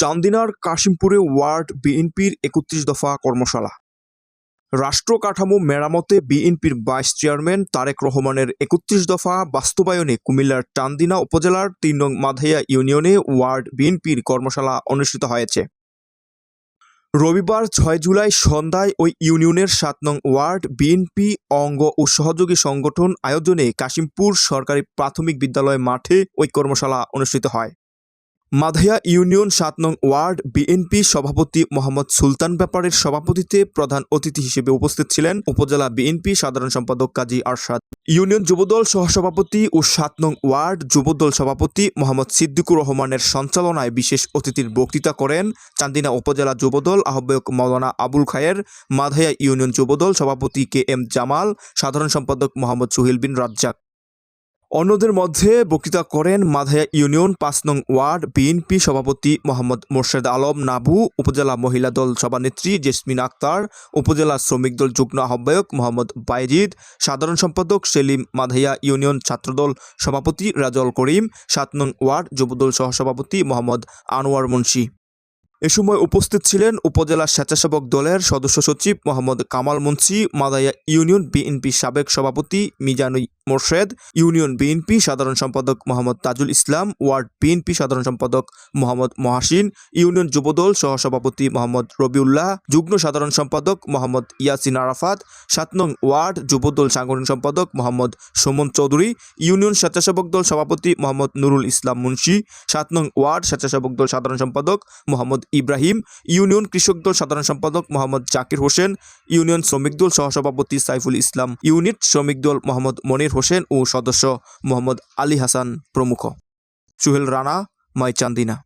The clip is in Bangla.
চান্দিনার কাশিমপুরে ওয়ার্ড বিএনপির একত্রিশ দফা কর্মশালা। রাষ্ট্র কাঠামো মেরামতে বিএনপির ভাইস চেয়ারম্যান তারেক রহমানের একত্রিশ দফা বাস্তবায়নে কুমিল্লার চান্দিনা উপজেলার তিন নং মাধাইয়া ইউনিয়নে ওয়ার্ড বিএনপির কর্মশালা অনুষ্ঠিত হয়েছে। রবিবার ছয় জুলাই সন্ধ্যায় ওই ইউনিয়নের সাত নং ওয়ার্ড বিএনপি অঙ্গ ও সহযোগী সংগঠন আয়োজনে কাশিমপুর সরকারি প্রাথমিক বিদ্যালয় মাঠে ওই কর্মশালা অনুষ্ঠিত হয়। মাধাইয়া ইউনিয়ন সাত নং ওয়ার্ড বিএনপি সভাপতি মোহাম্মদ সুলতান ব্যাপারের সভাপতিত্বে প্রধান অতিথি হিসেবে উপস্থিত ছিলেন উপজেলা বিএনপি সাধারণ সম্পাদক কাজী আরশাদ। ইউনিয়ন যুবদল সহসভাপতি ও সাত নং ওয়ার্ড যুবদল সভাপতি মোহাম্মদ সিদ্দিকুর রহমানের সঞ্চালনায় বিশেষ অতিথির বক্তৃতা করেন চান্দিনা উপজেলা যুবদল আহ্বায়ক মাওলানা আবুল খায়ের, মাধাইয়া ইউনিয়ন যুবদল সভাপতি কে এম জামাল, সাধারণ সম্পাদক মোহাম্মদ সুহেল বিন রাজ্জাক। অন্যদের মধ্যে বক্তৃতা করেন মাধায়া ইউনিয়ন পাঁচ নং ওয়ার্ড বিএনপি সভাপতি মোহাম্মদ মোর্শেদ আলম, নাবু উপজেলা মহিলা দল সভানেত্রী জেসমিন আক্তার, উপজেলা শ্রমিক দল যুগ্ম আহ্বায়ক মোহাম্মদ বাইজিদ, সাধারণ সম্পাদক সেলিম মাধাইয়া ইউনিয়ন ছাত্রদল সভাপতি রাজল করিম, সাত নং ওয়ার্ড যুবদল সহসভাপতি মোহাম্মদ আনোয়ার মুন্সি। এ সময় উপস্থিত ছিলেন উপজেলা স্বেচ্ছাসেবক দলের সদস্য সচিব মোহাম্মদ কামাল মুন্সি মাদায়া ইউনিয়ন বিএনপি সাবেক সভাপতি মিজানুই মোর্শেদ, ইউনিয়ন বিএনপি সাধারণ সম্পাদক মোহাম্মদ তাজুল ইসলাম, ওয়ার্ড বিএনপি সাধারণ সম্পাদক মোহাম্মদ মহাসিন, ইউনিয়ন যুবদল সহসভাপতি মোহাম্মদ রবিউল্লাহ, যুগ্ম সাধারণ সম্পাদক মোহাম্মদ ইয়াসিন আরাফাত, সাত নং ওয়ার্ড যুবদল সাংগঠনিক সম্পাদক মোহাম্মদ সুমন চৌধুরী, ইউনিয়ন স্বেচ্ছাসেবক দল সভাপতি মোহাম্মদ নুরুল ইসলাম মুন্সি, সাত নং ওয়ার্ড স্বেচ্ছাসেবক দল সাধারণ সম্পাদক মোহাম্মদ ইব্রাহিম, ইউনিয়ন কৃষক দল সাধারণ সম্পাদক মোহাম্মদ জাকির হোসেন, ইউনিয়ন শ্রমিক দল সহসভাপতি সাইফুল ইসলাম ইউনিট শ্রমিক দল মোহাম্মদ মনির হোসেন ও সদস্য মোহাম্মদ আলী হাসান প্রমুখ। সুহেল রানা মাইচান্দিনা।